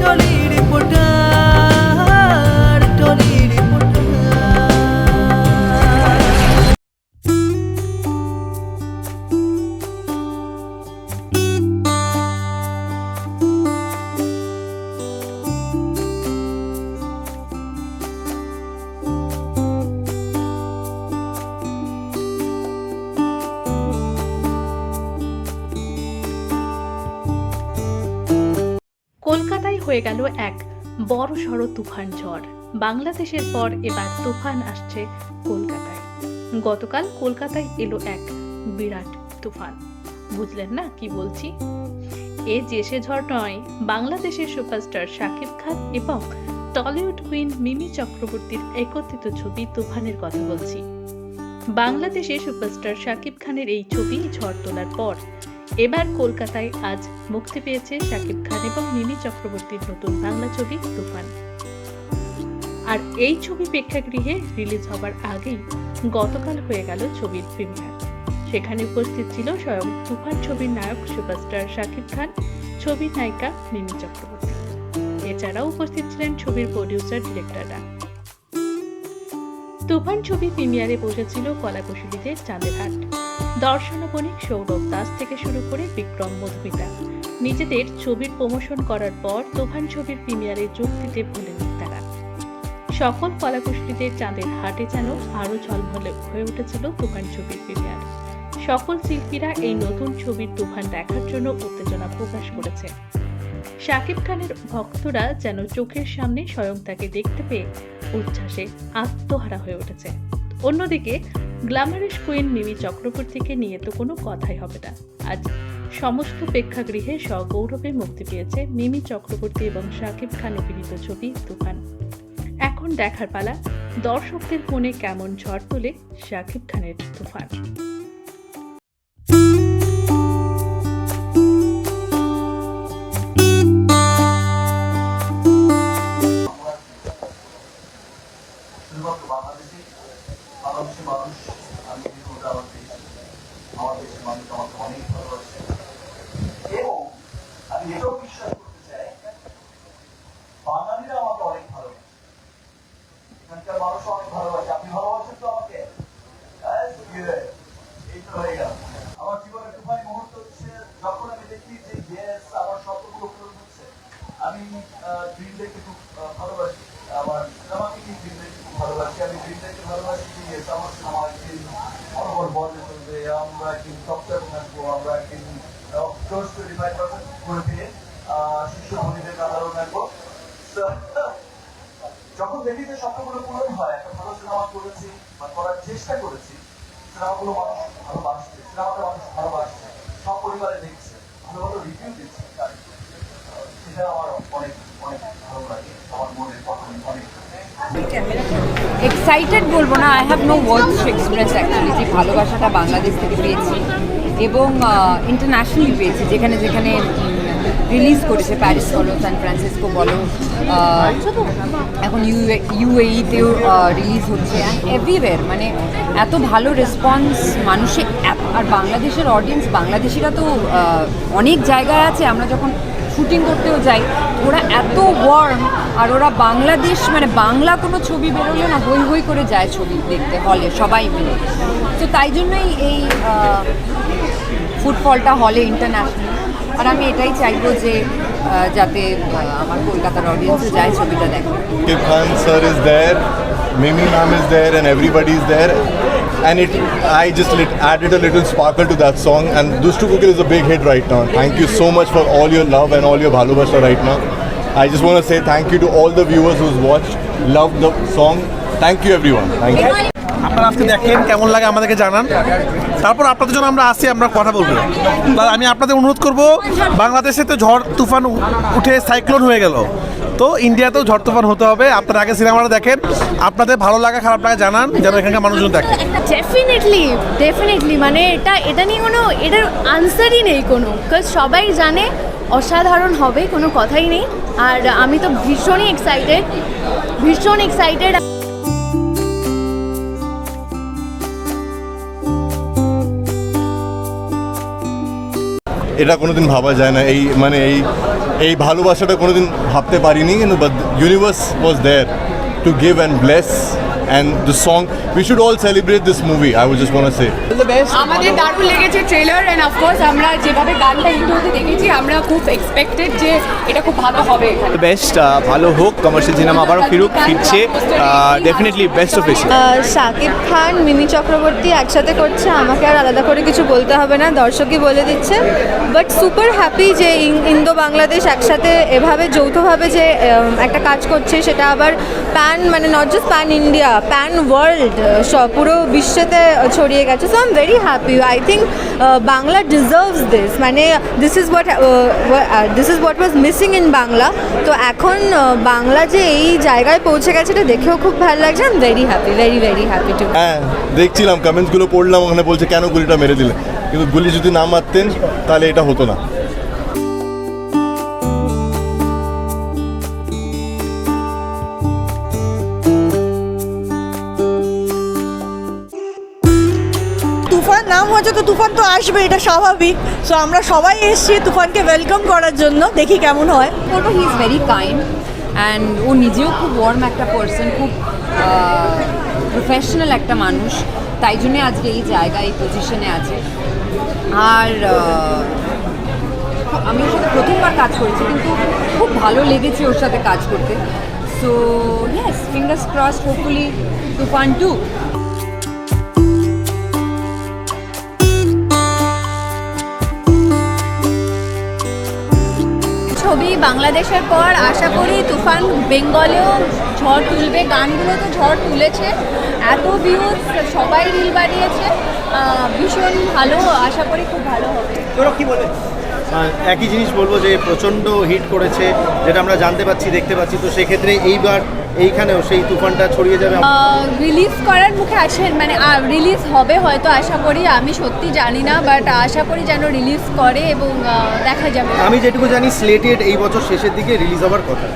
violín. হয়ে গেল এক বড় সড় তুফান ঝড়। বাংলাদেশের পর এবার তুফান আসছে কলকাতায়। গতকাল কলকাতায় এলো এক বিরাট তুফান। বুঝলেন না কি বলছি? এ জেসে ঝড় নয়, বাংলাদেশের সুপারস্টার শাকিব খান এবং টলিউড কুইন মিমি চক্রবর্তীর একত্রিত ছবি তুফানের কথা বলছি। বাংলাদেশের সুপারস্টার শাকিব খানের এই ছবি ঝড় তোলার পর এবার কলকাতায় আজ মুক্তি পেয়েছে শাকিব খান এবং মিমি চক্রবর্তীর নতুন বাংলা ছবি তুফান। আর এই ছবি প্রেক্ষাগৃহে রিলিজ হবার আগেই গতকাল হয়ে গেল ছবির প্রিমিয়ার। সেখানে উপস্থিত ছিল স্বয়ং তুফান ছবির নায়ক সুপারস্টার শাকিব খান, ছবির নায়িকা মিমি চক্রবর্তী। এছাড়াও উপস্থিত ছিলেন ছবির প্রডিউসার, ডিরেক্টররা। তুফান ছবি প্রিমিয়ারে বসেছিল কলাকুশলীদের চাঁদের হাট। দর্শন বণিক সৌরভ দাস থেকে শুরু করে বিক্রম মধুমিতা। নিজেদের ছবির প্রমোশন করার পর তুফান ছবির প্রিমিয়ারে যোগ দিতে ভুলেনি তারা। সকল কলাকুশলীদের চাঁদের হাটে যেন আরও ঝলমলে হয়ে উঠেছিল তুফান ছবির প্রিমিয়ার। সকল শিল্পীরা এই নতুন ছবির তুফান দেখার জন্য উত্তেজনা প্রকাশ করেছে। শাকিব খানের ভক্তরা যেন চোখের সামনে স্বয়ং তাকে দেখতে পেয়ে উচ্ছ্বাসে আত্মহারা হয়ে উঠেছে। অন্যদিকে, গ্ল্যামারিস কুইন মিমি চক্রবর্তীকে নিয়ে তো কোনো কথাই হবে না। আজ সমস্ত প্রেক্ষাগৃহে সগৌরবে মুক্তি পেয়েছে মিমি চক্রবর্তী এবং শাকিব খান অভিনীত ছবি তুফান। এখন দেখার পালা দর্শকদের মনে কেমন ঝড় তোলে শাকিব খানের তুফান। শুধুমাত্র বাংলাদেশে বাংলাদেশের মানুষ আমি কিন্তু আমার দেশ আমার দেশের মানুষ আমাকে অনেক ভালোবাসে। এবং আমি এটাও বিশ্বাস করতে চাই বাঙালিরা আমাকে অনেক ভালোবাসে। এখানকার মানুষ অনেক ভালোবাসে। আপনি ভালোবাসেন তো আমাকে? হ্যাঁ, এই তো হয়ে গেল আমার জীবনে তুফানি মুহূর্ত হচ্ছে যখন আমি দেখি যে ইয়েস আমার স্বপ্নগুলো পূরণ হচ্ছে আমি ড্রিম দেখে খুব আহ, ভালোবাসি আমার সিনেমাকে কি ড্রিম ভালোবাসি, আমি ড্রিম ভালোবাসি আমার একদিন অনবর বন্ধে চলবে আমরা একদিন সফটওয়্যার থাকব, আমরা একদিন ক্লোজ টোয়েন্টি ফাইভ করে দিয়ে শিশু মন্দিরের কাতারও থাকব। যখন দেখি যে স্বপ্নগুলো পূরণ হয়, একটা ভালো সিনেমা করেছি বা করার চেষ্টা করেছি, সিনেমাগুলো মানুষ ভালোবাসছে সিনেমাটা মানুষ ভালোবাসছে সব পরিবারে দেখছে ভালো ভালো রিভিউ দিচ্ছে তার আহ, সেটা আমার অনেক অনেক ভালো লাগে আমার মনের কথা অনেক এক্সাইটেড বলব না I have no words to express actually যে ভালোবাসাটা বাংলাদেশ থেকে পেয়েছি এবং ইন্টারন্যাশনালি পেয়েছি, যেখানে যেখানে রিলিজ করেছে প্যারিস বলো সান ফ্রান্সিসকো বলো এখন ইউ ইউএইতেও রিলিজ হচ্ছে। এভরিওয়ের মানে এত ভালো রেসপন্স মানুষে আর বাংলাদেশের অডিয়েন্স বাংলাদেশিরা তো অনেক জায়গায় আছে। আমরা যখন শুটিং করতেও যাই ওরা এত ওয়ার্ম আর ওরা বাংলাদেশ মানে বাংলা কোনো ছবি বেরোলে না হই হই করে যায় ছবি দেখতে হলে সবাই মিলে। তো তাই জন্যই এই ফুটফলটা হলে ইন্টারন্যাশনাল আর আমি এটাই চাইব যে যাতে আমার কলকাতার অডিয়েন্সে যায় ছবিটা দেখে sir is there, Mimi ma'am is there, and everybody is there. And it, I just lit, added a little sparkle to that song. And Dustu Kukil is a big hit right now. Thank you so much for all your love and all your bhalubasha right now. I just want to say thank you to all the viewers who's watched, loved the song. Thank you everyone. Thank you. আপনারা আজকে দেখেন কেমন লাগে আমাদেরকে জানান তারপর আপনাদের জন্য আমরা আসি আমরা কথা বলব আমি আপনাদের অনুরোধ করব বাংলাদেশে তো ঝড় তুফান উঠে সাইক্লোন হয়ে গেল তো ইন্ডিয়াতেও ঝড় তুফান হতে হবে। আপনারা আগে সিনেমাটা দেখেন। আপনাদের ভালো লাগা, খারাপ লাগা জানান, যেন এখানকার মানুষজন দেখে। ডেফিনেটলি ডেফিনেটলি মানে এটা এটা নিয়ে কোনো, এটার আনসারই নেই কোনো। বিকজ সবাই জানে, অসাধারণ হবে, কোনো কথাই নেই। আর আমি তো ভীষণই এক্সাইটেড ভীষণ এক্সাইটেড এটা কোনোদিন ভাবা যায় না। এই মানে এই এই ভালোবাসাটা কোনোদিন ভাবতে পারিনি, কিন্তু but universe was there to give and bless and the song we should all celebrate this movie I would just want say আমাদের দারুণ লেগেছে ট্রেলার অ্যান্ড অফকোর্স আমরা যেভাবে গানটা হিট হতে দেখেছি আমরা খুব এক্সপেক্টেড যে এটা খুব ভালো হবে এখানে। বেস্ট ভালো হোক কমার্শিয়াল সিনেমা আবারও ফিরুক ফিরছে ডেফিনেটলি বেস্ট অফ বেশি শাকিব খান মিমি চক্রবর্তী একসাথে করছে আমাকে আর আলাদা করে কিছু বলতে হবে না দর্শকই বলে দিচ্ছে। বাট সুপার হ্যাপি যে ইন- ইন্দো বাংলাদেশ একসাথে এভাবে যৌথভাবে যে উম, একটা কাজ করছে সেটা আবার প্যান মানে not just pan India pan world পুরো বিশ্বতে ছড়িয়ে গেছে so I am very happy I think Bangla deserves this মানে this is what this is what was missing in Bangla তো এখন বাংলা যে এই জায়গায় পৌঁছে গেছে, এটা দেখেও খুব ভালো লাগছে। I am very happy very very happy too হ্যাঁ দেখছিলাম কমেন্টসগুলো পড়লাম, ওখানে বলছে, কেন গুলিটা মেরে দিলে? কিন্তু গুলি যদি না মারতেন, তাহলে এটা হতো না। তো তুফান তো আসবে, এটা স্বাভাবিক। সো আমরা সবাই এসেছি তুফানকে ওয়েলকাম করার জন্য। দেখি কেমন হয়। বলব he is very kind and ও নিজেও খুব ওয়ার্ম একটা পার্সন খুব প্রফেশনাল একটা মানুষ। তাই জন্যে আজকে এই জায়গায়, এই পজিশনে আছে। আর আমি ওর সাথে প্রথমবার কাজ করেছি, কিন্তু খুব ভালো লেগেছে ওর সাথে কাজ করতে। So yes fingers cross hopefully Toofan two ছবি বাংলাদেশের পর আশা করি তুফান বেঙ্গলেও ঝড় তুলবে গানগুলো তো ঝড় তুলেছে, এত ভিউজ সবাই রিল বানিয়েছে ভীষণ ভালো, আশা করি খুব ভালো হবে। একই জিনিস বলব যে প্রচণ্ড হিট করেছে যেটা আমরা জানতে পাচ্ছি দেখতে পাচ্ছি। তো সেক্ষেত্রে এইবার এইখানেও সেই তুফানটা ছড়িয়ে যাবে। রিলিজ করার মুখে আসেন মানে রিলিজ হবে হয়তো আশা করি আমি সত্যি জানি না বাট আশা করি যেন রিলিজ করে এবং দেখা যাবে। আমি যেটুকু জানি স্লেটেড এই বছর শেষের দিকে রিলিজ হওয়ার কথা।